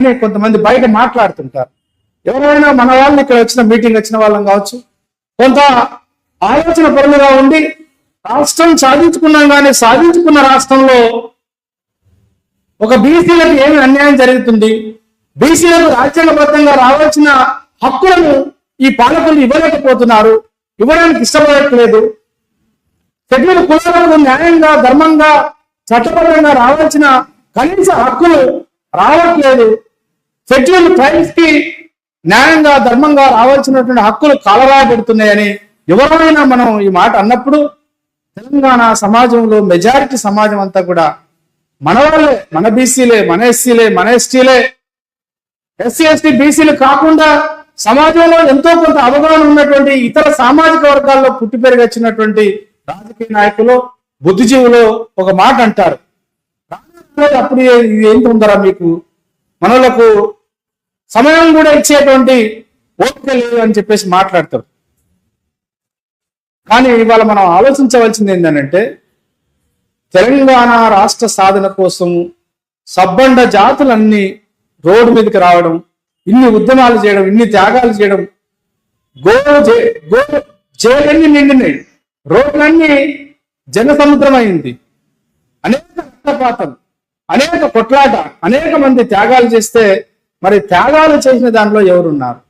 అని కొంతమంది బయట మాట్లాడుతుంటారు. ఎవరైనా మన వాళ్ళు ఇక్కడ వచ్చిన మీటింగ్ వచ్చిన వాళ్ళం కావచ్చు. కొంత ఆలోచన పరులుగా ఉండి రాష్ట్రం సాధించుకున్నాం కానీ సాధించుకున్న రాష్ట్రంలో ఒక బీసీలకు ఏమి అన్యాయం జరుగుతుంది? బీసీలకు రాజ్యాంగబద్ధంగా రావాల్సిన హక్కులను ఈ పాలకులు ఇవ్వలేకపోతున్నారు. ఇవ్వడానికి ఇష్టపడట్లేదు. షెడ్యూల్ కులాలకు న్యాయంగా ధర్మంగా చట్టపరంగా రావాల్సిన కనీస హక్కులు రావట్లేదు. షెడ్యూల్ ట్రైబ్స్కి న్యాయంగా ధర్మంగా రావాల్సినటువంటి హక్కులు కాలరాబెడుతున్నాయని ఎవరైనా మనం ఈ మాట అన్నప్పుడు తెలంగాణ సమాజంలో మెజారిటీ సమాజం అంతా కూడా మన వాళ్ళే మన బీసీలే మన ఎస్సీలే మన ఎస్టీలే ఎస్సీ ఎస్టీ బీసీలు కాకుండా సమాజంలో ఎంతో కొంత అవగాహన ఉన్నటువంటి ఇతర సామాజిక వర్గాల్లో పుట్టి పెరిగొచ్చినటువంటి రాజకీయ నాయకులు బుద్ధిజీవులు ఒక మాట అంటారు. అప్పుడు ఇది ఏంటి ఉందరా మీకు? మనలకు సమయం కూడా ఇచ్చేటువంటి ఓపిక లేదు అని చెప్పేసి మాట్లాడతారు. కానీ ఇవాళ మనం ఆలోచించవలసింది ఏంటంటే తెలంగాణ రాష్ట్ర సాధన కోసం సబ్బండ జాతులన్నీ రోడ్డు మీదకి రావడం ఇన్ని ఉద్యమాలు చేయడం ఇన్ని త్యాగాలు చేయడం గో జే- గో జైలన్నీ నిండినాయి. రోడ్లన్నీ జన సముద్రం అయింది. అనేక రక్తపాతం అనేక కొట్లాట అనేక మంది త్యాగాలు చేస్తే మరి త్యాగాలు చేసిన దాంట్లో ఎవరున్నారు?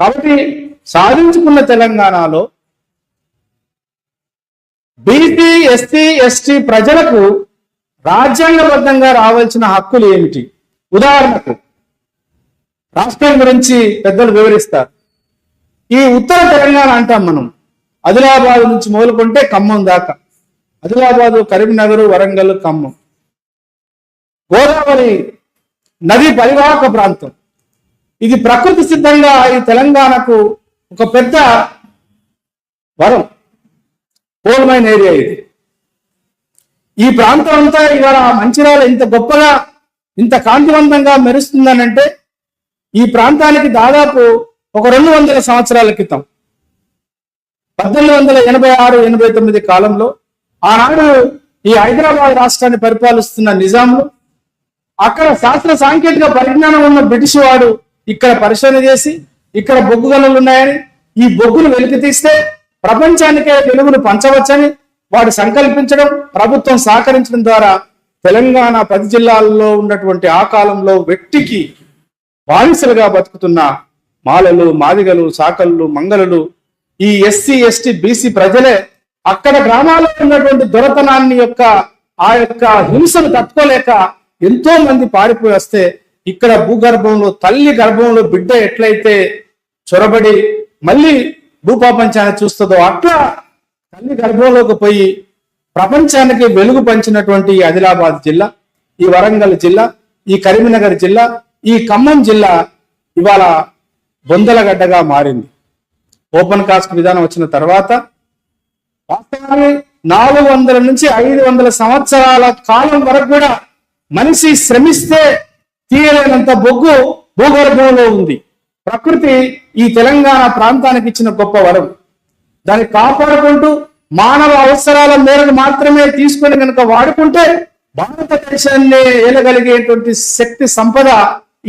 కాబట్టి సాధించుకున్న తెలంగాణలో బీసీ ఎస్సీ ఎస్టీ ప్రజలకు రాజ్యాంగబద్ధంగా రావాల్సిన హక్కులు ఏమిటి? ఉదాహరణకు రాష్ట్రం గురించి పెద్దలు వివరిస్తారు. ఈ ఉత్తర తెలంగాణ అంటాం మనం. ఆదిలాబాద్ నుంచి మొదలుకుంటే ఖమ్మం దాకా. ఆదిలాబాదు కరీంనగర్ వరంగల్ ఖమ్మం. గోదావరి నది పరివాహక ప్రాంతం. ఇది ప్రకృతి సిద్ధంగా ఈ తెలంగాణకు ఒక పెద్ద వరం పోలమైన ఏరియా ఇది. ఈ ప్రాంతం అంతా ఇవాళ మంచిర్యాల ఇంత గొప్పగా ఇంత కాంతివంతంగా మెరుస్తుందనంటే ఈ ప్రాంతానికి దాదాపు ఒక రెండు వందల సంవత్సరాల క్రితం పద్దెనిమిది వందల ఎనభై ఆరు ఎనభై తొమ్మిది కాలంలో ఆనాడు ఈ హైదరాబాద్ రాష్ట్రాన్ని పరిపాలిస్తున్న నిజాంలు అక్కడ శాస్త్ర సాంకేతిక పరిజ్ఞానం ఉన్న బ్రిటిష్ వాడు ఇక్కడ పరిశోధన చేసి ఇక్కడ బొగ్గు గనులు ఉన్నాయని ఈ బొగ్గును వెలికి తీస్తే ప్రపంచానికే వెలుగును పంచవచ్చని వాడు సంకల్పించడం ప్రభుత్వం సహకరించడం ద్వారా తెలంగాణ పది జిల్లాల్లో ఉన్నటువంటి ఆ కాలంలో వ్యక్తికి బానిసలుగా బతుకుతున్న మాలలు మాదిగలు సాకళ్ళు మంగళలు ఈ ఎస్సీ ఎస్టీ బీసీ ప్రజలే అక్కడ గ్రామాల్లో ఉన్నటువంటి దొరతనాన్ని యొక్క ఆ యొక్క హింసను తట్టుకోలేక ఎంతో మంది పారిపోయి వస్తే ఇక్కడ భూగర్భంలో తల్లి గర్భంలో బిడ్డ ఎట్లయితే చొరబడి మళ్ళీ భూపాపంచాన్ని చూస్తుందో అట్లా తల్లి గర్భంలోకి పోయి ప్రపంచానికి వెలుగు పంచినటువంటి ఆదిలాబాద్ జిల్లా ఈ వరంగల్ జిల్లా ఈ కరీంనగర్ జిల్లా ఈ ఖమ్మం జిల్లా ఇవాళ బొందలగడ్డగా మారింది. ఓపెన్ కాస్ట్ విధానం వచ్చిన తర్వాత వాస్తవాన్ని నాలుగు వందల నుంచి ఐదు వందల సంవత్సరాల కాలం వరకు కూడా మనిషి శ్రమిస్తే తీయలేనంత బొగ్గు భూగర్భంలో ఉంది. ప్రకృతి ఈ తెలంగాణ ప్రాంతానికి ఇచ్చిన గొప్ప వరం. దాన్ని కాపాడుకుంటూ మానవ అవసరాల మేరకు మాత్రమే తీసుకొని కనుక వాడుకుంటే భారతదేశాన్ని ఏలగలిగేటువంటి శక్తి సంపద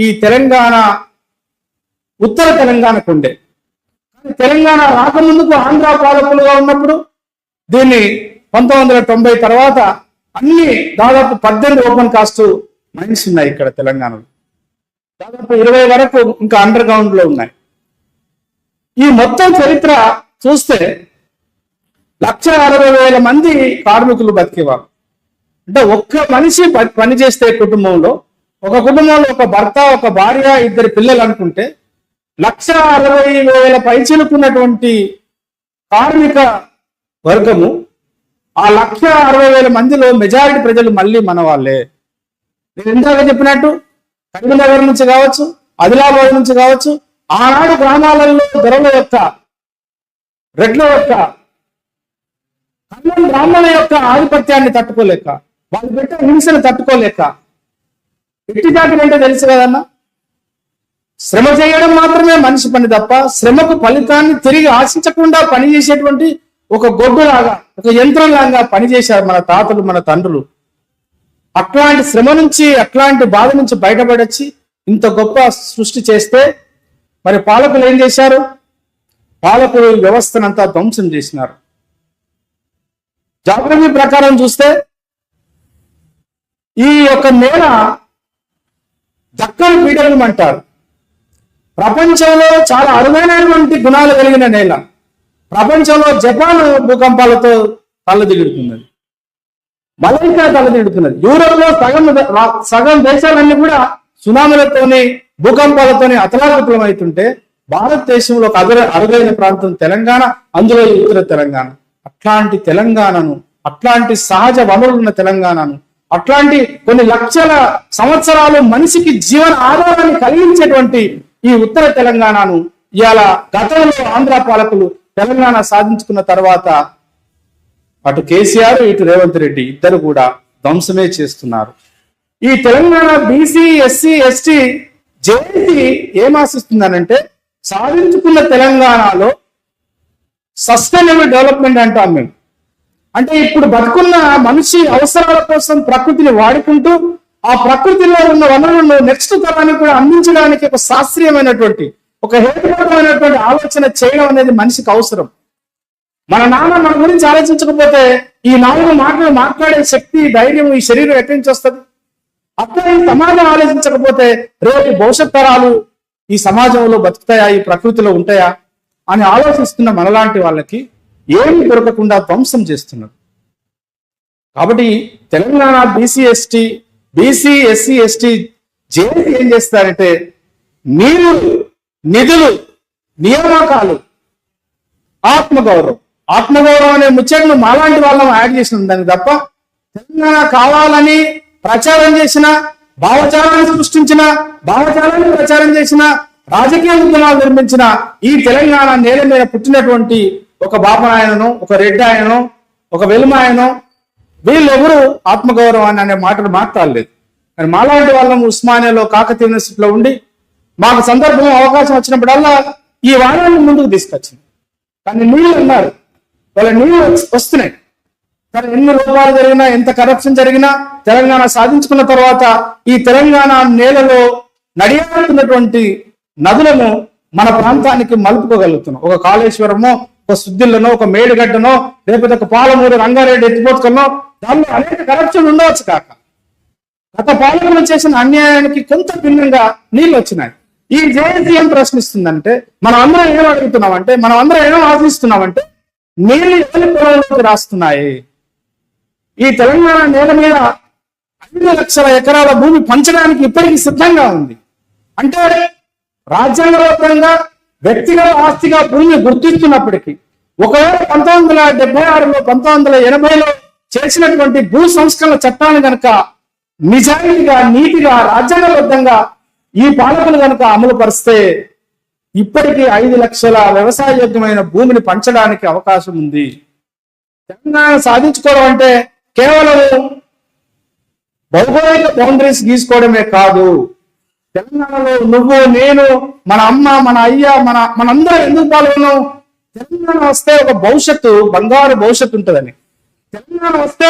ఈ తెలంగాణ ఉత్తర తెలంగాణకు ఉండే. కానీ తెలంగాణ రాకముందుకు ఆంధ్ర పాలకులుగా ఉన్నప్పుడు దీన్ని పంతొమ్మిది వందల తొంభై తర్వాత అన్ని దాదాపు పద్దెనిమిది ఓపెన్ కాస్ట్ మైన్స్ ఉన్నాయి ఇక్కడ తెలంగాణలో. దాదాపు ఇరవై వరకు ఇంకా అండర్ గ్రౌండ్లో ఉన్నాయి. ఈ మొత్తం చరిత్ర చూస్తే లక్ష అరవై వేల మంది కార్మికులు బతికేవారు. అంటే ఒక్క మనిషి పనిచేస్తే పని చేస్తే కుటుంబంలో ఒక కుటుంబంలో ఒక భర్త ఒక భార్య ఇద్దరు పిల్లలు అనుకుంటే లక్ష అరవై వేల పైచిలుకున్నటువంటి కార్మిక వర్గము ఆ లక్ష అరవై వేల మందిలో మెజారిటీ ప్రజలు మళ్ళీ మన వాళ్ళే. నేను ఇందాక చెప్పినట్టు కరీంనగర్ నుంచి కావచ్చు ఆదిలాబాద్ నుంచి కావచ్చు ఆనాడు గ్రామాలలో దొరల యొక్క రెడ్ల యొక్క కన్నం బ్రాహ్మణ యొక్క ఆధిపత్యాన్ని తట్టుకోలేక వాళ్ళు పెట్టే హింసను తట్టుకోలేక ఎట్టి జాతి అంటే తెలుసు కదన్నా? శ్రమ చేయడం మాత్రమే మనిషి పని తప్ప శ్రమకు ఫలితాన్ని తిరిగి ఆశించకుండా పనిచేసేటువంటి ఒక గొడ్డులాగా ఒక యంత్రంలాగా పనిచేశారు మన తాతలు మన తండ్రులు. అట్లాంటి శ్రమ నుంచి అట్లాంటి బాధ నుంచి బయటపడొచ్చి ఇంత గొప్ప సృష్టి చేస్తే మరి పాలకులు ఏం చేశారు? పాలకులు వ్యవస్థనంతా ధ్వంసం చేసినారు. జాగ్రత్త ప్రకారం చూస్తే ఈ యొక్క నేల దక్కన్ పీఠభూమి అంటారు. ప్రపంచంలో చాలా అరుదైనటువంటి గుణాలు కలిగిన నేల. ప్రపంచంలో జపాన్ భూకంపాలతో తల్లదిగుతున్నది మలేషియా తలదిడుతున్నది యూరోప్లో సగం సగం దేశాలన్నీ కూడా సునామీలతోనే భూకంపాలతోనే అతలాకుతలం అవుతుంటే భారతదేశంలో ఒక అదర అరుదైన ప్రాంతం తెలంగాణ అందులో ఉత్తర తెలంగాణ. అట్లాంటి తెలంగాణను అట్లాంటి సహజ వనరులున్న తెలంగాణను అట్లాంటి కొన్ని లక్షల సంవత్సరాలు మనిషికి జీవన ఆధారాన్ని కలిగించేటువంటి ఈ ఉత్తర తెలంగాణను ఇవాళ గతంలో ఆంధ్ర పాలకులు తెలంగాణ సాధించుకున్న తర్వాత అటు కేసీఆర్ ఇటు రేవంత్ రెడ్డి ఇద్దరు కూడా ధ్వంసమే చేస్తున్నారు. ఈ Telangana BC SC ST JAC ఏం ఆశిస్తుందనంటే సాధించుకున్న తెలంగాణలో సస్టైనబుల్ డెవలప్మెంట్ అంటాం మేము. అంటే ఇప్పుడు బతుకున్న మనిషి అవసరాల కోసం ప్రకృతిని వాడుకుంటూ ఆ ప్రకృతిలో ఉన్న వనరులను నెక్స్ట్ తరానికి కూడా అందించడానికి ఒక శాస్త్రీయమైనటువంటి ఒక హేతుబద్ధమైనటువంటి ఆలోచన చేయడం అనేది మనిషికి అవసరం. మన నాన్న మన గురించి ఆలోచించకపోతే ఈ నాలుగు మాటలు మాట్లాడే శక్తి ధైర్యం ఈ శరీరం ఎక్కడి నుంచి వస్తుంది? అట్లా ఈ సమాజం ఆలోచించకపోతే రేపు భవిష్యత్ తరాలు ఈ సమాజంలో బతుకుతాయా? ఈ ప్రకృతిలో ఉంటాయా? అని ఆలోచిస్తున్న మనలాంటి వాళ్ళకి ఏమి దొరకకుండా ధ్వంసం చేస్తున్నారు. కాబట్టి Telangana BC ST BC SC ST JAC ఏం చేస్తారంటే మీరు నిధులు నియామకాలు ఆత్మగౌరవం. ఆత్మగౌరవం అనే ముచ్చటను మాలాంటి వాళ్ళం యాడ్ చేసిన దానికి తప్ప తెలంగాణ కావాలని ప్రచారం చేసిన భావజాలాన్ని సృష్టించిన భావజాలాన్ని ప్రచారం చేసిన రాజకీయ ఉద్యమాలు నిర్మించిన ఈ తెలంగాణ నేల మీద పుట్టినటువంటి ఒక బాపనాయనను ఒక రెడ్డి ఆయనను ఒక వెలుమాయను వీళ్ళెవరూ ఆత్మగౌరవాన్ని అనే మాటలు మాట్లాడలేదు. కానీ మాలాంటి వాళ్ళం ఉస్మానియాలో కాకతీయ యూనివర్సిటీలో ఉండి మాకు సందర్భం అవకాశం వచ్చినప్పుడల్లా ఈ వాణాన్ని ముందుకు తీసుకొచ్చింది. కానీ నీళ్ళు అన్నారు వాళ్ళ నీళ్ళు వస్తున్నాయి. కానీ ఎన్ని రూపాయలు జరిగినా ఎంత కరప్షన్ జరిగినా తెలంగాణ సాధించుకున్న తర్వాత ఈ తెలంగాణ నేలలో నడియాడుతున్నటువంటి నదులను మన ప్రాంతానికి మలుపుకోగలుగుతున్నాం. ఒక కాళేశ్వరమో ఒక సుద్దిల్లనో ఒక మేడిగడ్డనో లేకపోతే ఒక పాలమూరు రంగారెడ్డి ఎత్తిపోతుకనో దానిలో అనేక కరప్షన్ ఉండవచ్చు కాక. గత పాలకులు చేసిన అన్యాయానికి కొంత భిన్నంగా నీళ్ళు వచ్చినాయి. ఈ జేఏసీ ఏం ప్రశ్నిస్తుందంటే మనం అందరం ఏం అడుగుతున్నామంటే మనం అందరం ఏం ఆశిస్తున్నామంటే నీళ్ళు ఎవరి పొలంలోకి రాస్తున్నాయి? ఈ తెలంగాణ నేల మీద ఐదు లక్షల ఎకరాల భూమి పంచడానికి ఇప్పటికీ సిద్ధంగా ఉంది. అంటే రాజ్యాంగబద్ధంగా వ్యక్తిగత ఆస్తిగా భూమిని గుర్తిస్తున్నప్పటికీ ఒకవేళ పంతొమ్మిది వందల డెబ్బై ఆరులో పంతొమ్మిది వందల ఎనభైలో చేసినటువంటి భూ సంస్కరణ చట్టాన్ని కనుక నిజాయితీగా నీతిగా రాజ్యాంగబద్ధంగా ఈ పాలకులు కనుక అమలు పరిస్తే ఇప్పటికీ ఐదు లక్షల వ్యవసాయ యోగ్యమైన భూమిని పంచడానికి అవకాశం ఉంది. తెలంగాణ సాధించుకోవడం అంటే కేవలం భౌగోళిక బౌండరీస్ గీసుకోవడమే కాదు. తెలంగాణలో నువ్వు నేను మన అమ్మ మన అయ్య మన మనందరం ఎందుకు పాల్గొన్నాం? తెలంగాణ వస్తే ఒక భవిష్యత్తు బంగారు భవిష్యత్తు ఉంటుందని. తెలంగాణ వస్తే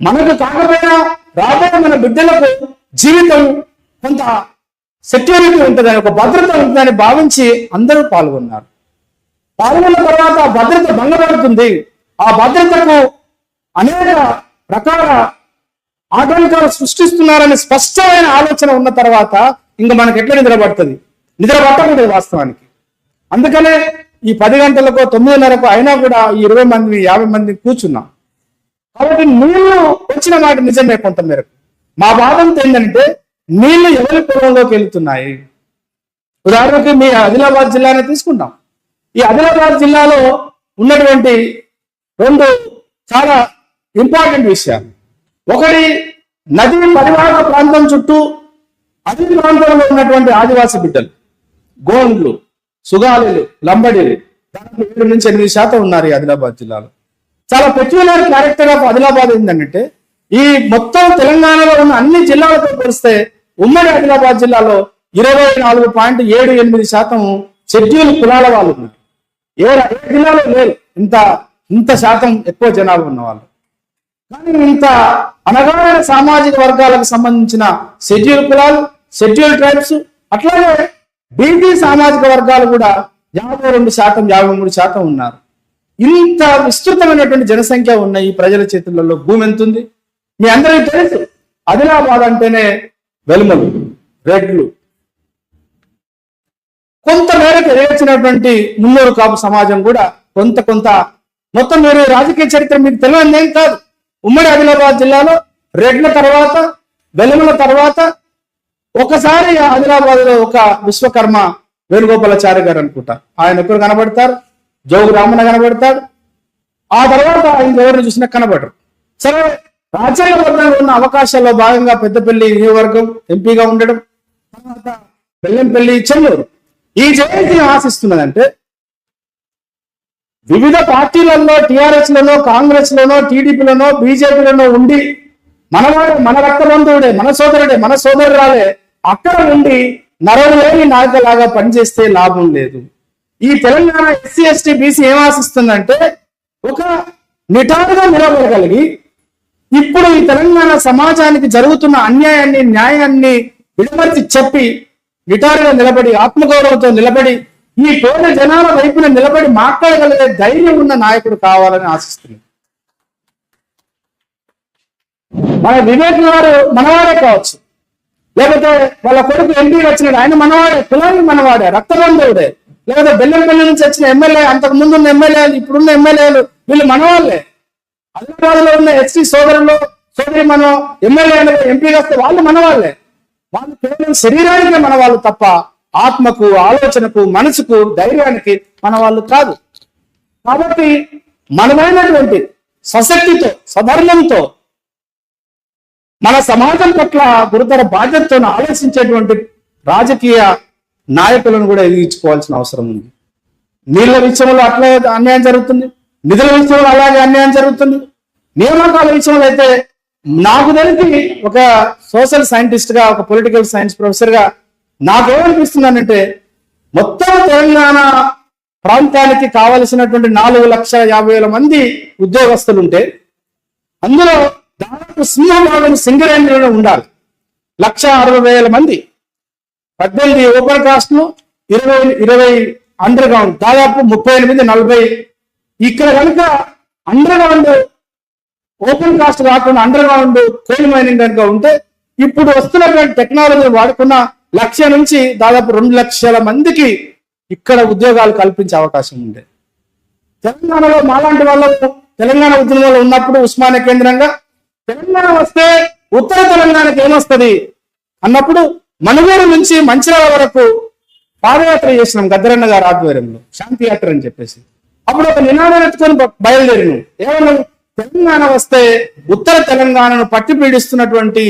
మనకు కాకపోయినా రాబోయే మన బిడ్డలకు జీవితం కొంత సెక్యూరిటీ ఉంటుందని ఒక భద్రత ఉంటుందని భావించి అందరూ పాల్గొన్నారు. పాల్గొన్న తర్వాత ఆ భద్రత భంగపడుతుంది. ఆ భద్రతకు అనేక రకాల ఆటంకాలు సృష్టిస్తున్నారని స్పష్టమైన ఆలోచన ఉన్న తర్వాత ఇంకా మనకి ఎట్లా నిద్ర నిద్రపట్టకూడదు వాస్తవానికి. అందుకనే ఈ పది గంటలకు తొమ్మిదిన్నరకు అయినా కూడా ఈ ఇరవై మంది యాభై మంది కూర్చున్నాం. కాబట్టి నీళ్ళు వచ్చిన మాట నిజమే కొంత మేరకు మా బాధంతో ఏంటంటే నీళ్ళు ఎవరి పొలంలోకి వెళ్తున్నాయి? ఉదాహరణకు మీ ఆదిలాబాద్ జిల్లానే తీసుకుంటాం. ఈ ఆదిలాబాద్ జిల్లాలో ఉన్నటువంటి రెండు చాలా ఇంపార్టెంట్ విషయాలు. ఒకటి నది పరివాహక ప్రాంతం చుట్టూ అదే ప్రాంతంలో ఉన్నటువంటి ఆదివాసి బిడ్డలు గోండ్లు సుగాలులు లంబడిలు దాంట్లో ఏడు నుంచి ఎనిమిది శాతం ఉన్నారు ఈ ఆదిలాబాద్ జిల్లాలో. చాలా పెక్యులర్ క్యారెక్టర్ ఆఫ్ ఆదిలాబాద్ ఏంటంటే ఈ మొత్తం తెలంగాణలో ఉన్న అన్ని జిల్లాలతో పోలిస్తే ఉమ్మడి ఆదిలాబాద్ జిల్లాలో ఇరవై నాలుగు పాయింట్ ఏడు ఎనిమిది శాతం షెడ్యూల్ కులాల వాళ్ళు ఉన్నారు. ఏ జిల్లాలో లేరు. ఇంత ఇంత శాతం ఎక్కువ జనాభా ఉన్నవాళ్ళు. కానీ ఇంత అనగాహన సామాజిక వర్గాలకు సంబంధించిన షెడ్యూల్ కులాలు షెడ్యూల్ ట్రైబ్స్ అట్లాగే బీసీ సామాజిక వర్గాలు కూడా యాభై రెండు శాతం యాభై మూడు శాతం ఉన్నారు. ఇంత విస్తృతమైనటువంటి జనసంఖ్య ఉన్న ఈ ప్రజల చేతులలో భూమి ఎంతుంది? మీ అందరికీ తెలుసు. ఆదిలాబాద్ అంటేనే వెలుమలు రెడ్లు. కొంత మేరకు ఎదిగించినటువంటి మున్నూరు కాపు సమాజం కూడా కొంత కొంత మొత్తం మీరు రాజకీయ చరిత్ర మీకు తెలియదు ఏం కాదు. ఉమ్మడి ఆదిలాబాద్ జిల్లాలో రెడ్ల తర్వాత వెలుమల తర్వాత ఒకసారి ఆదిలాబాద్లో ఒక విశ్వకర్మ వేణుగోపాలాచార్య గారు అనుకుంటా. ఆయన ఎప్పుడు కనబడతారు? జోగు రామన్న కనబడతాడు. ఆ తర్వాత ఆయన ఎవరిని చూసినా కనబడరు. సరే రాజ్యాంగబద్ధంగా ఉన్న అవకాశాల్లో భాగంగా పెద్దపల్లి నియోజకవర్గం ఎంపీగా ఉండడం తర్వాత బెల్లంపల్లి చెల్లూరు ఈ జయంతి ఆశిస్తున్నదంటే వివిధ పార్టీలలో టిఆర్ఎస్లలో కాంగ్రెస్ లోనో టీడీపీలోనో బీజేపీలోనో ఉండి మనవాడు మన రక్త బంధువుడే మన సోదరుడే మన సోదరురాలే అక్కడ ఉండి నరవలేని నాయకులాగా పనిచేస్తే లాభం లేదు. ఈ తెలంగాణ ఎస్సీ ఎస్టీ బీసీ ఏం ఆశిస్తుందంటే ఒక నిటారుగా నిలబడగలిగి ఇప్పుడు ఈ తెలంగాణ సమాజానికి జరుగుతున్న అన్యాయాన్ని న్యాయాన్ని విడమర్చి చెప్పి నిటారుగా నిలబడి ఆత్మగౌరవంతో నిలబడి ఈ పేద జనాల వైపున నిలబడి మాట్లాడగలిగే ధైర్యం ఉన్న నాయకుడు కావాలని ఆశిస్తున్నాను. మన వివేక్ గారు మనవాడే కావచ్చు. లేకపోతే వాళ్ళ కొడుకు ఎంపీ వచ్చినాడు ఆయన మనవాడే పిల్లలు మనవాడే రక్తబంధువుడే. లేకపోతే బెల్లంపల్లి నుంచి వచ్చిన ఎమ్మెల్యే అంతకు ముందున్న ఎమ్మెల్యేలు ఇప్పుడున్న ఎమ్మెల్యేలు వీళ్ళు మనవాళ్ళే. ఆదిలాబాద్ ఉన్న ఎస్సీ సోదరులు సోదరి మనం ఎమ్మెల్యే ఎంపీ వస్తే వాళ్ళు మనవాళ్ళే. వాళ్ళు కేవలం శరీరానికే మన వాళ్ళు తప్ప ఆత్మకు ఆలోచనకు మనసుకు ధైర్యానికి మన వాళ్ళు కాదు. కాబట్టి మనమైనటువంటి సశక్తితో సధర్మంతో మన సమాజం పట్ల గురుతర బాధ్యతతో ఆలోచించేటువంటి రాజకీయ నాయకులను కూడా ఎదిగించుకోవాల్సిన అవసరం ఉంది. నీళ్ళ విషయంలో అట్లే అన్యాయం జరుగుతుంది. నిధుల విషయంలో అలాగే అన్యాయం జరుగుతుంది. నియామకాల విషయంలో అయితే నాకు తెలిసి ఒక సోషల్ సైంటిస్ట్గా ఒక పొలిటికల్ సైన్స్ ప్రొఫెసర్గా నాకేమనిపిస్తుందనంటే మొత్తం తెలంగాణ ప్రాంతానికి కావలసినటువంటి నాలుగు లక్షల యాభై వేల మంది ఉద్యోగస్తులు ఉంటే అందులో దాదాపు సింహభాగం సింగరేణిలో ఉండాలి. లక్ష అరవై వేల మంది. పద్దెనిమిది ఓపెన్ కాస్ట్లు ఇరవై ఇరవై అండర్ గ్రౌండ్ దాదాపు ముప్పై ఎనిమిది నలభై. ఇక్కడ కనుక అండర్ గ్రౌండ్ ఓపెన్ కాస్ట్ కాకుండా అండర్ గ్రౌండ్ కోల్ మైనింగ్ కనుక ఉంటే ఇప్పుడు వస్తున్నటువంటి టెక్నాలజీ వాడుకున్న లక్ష నుంచి దాదాపు రెండు లక్షల మందికి ఇక్కడ ఉద్యోగాలు కల్పించే అవకాశం ఉంది. తెలంగాణలో మాలాంటి వాళ్ళు తెలంగాణ ఉద్యమంలో ఉన్నప్పుడు ఉస్మానియా కేంద్రంగా తెలంగాణ వస్తే ఉత్తర తెలంగాణకి ఏమొస్తుంది? అన్నప్పుడు మనుగూరు నుంచి మంచిర్యాల వరకు పాదయాత్ర చేసినాం గద్దరన్న గారి ఆధ్వర్యంలో శాంతి యాత్ర అని చెప్పేసి. అప్పుడు ఒక నినాదం ఎత్తుకొని బ- బయలుదేరినాం. ఏమన్నా? తెలంగాణ వస్తే ఉత్తర తెలంగాణను పట్టి పీడిస్తున్నటువంటి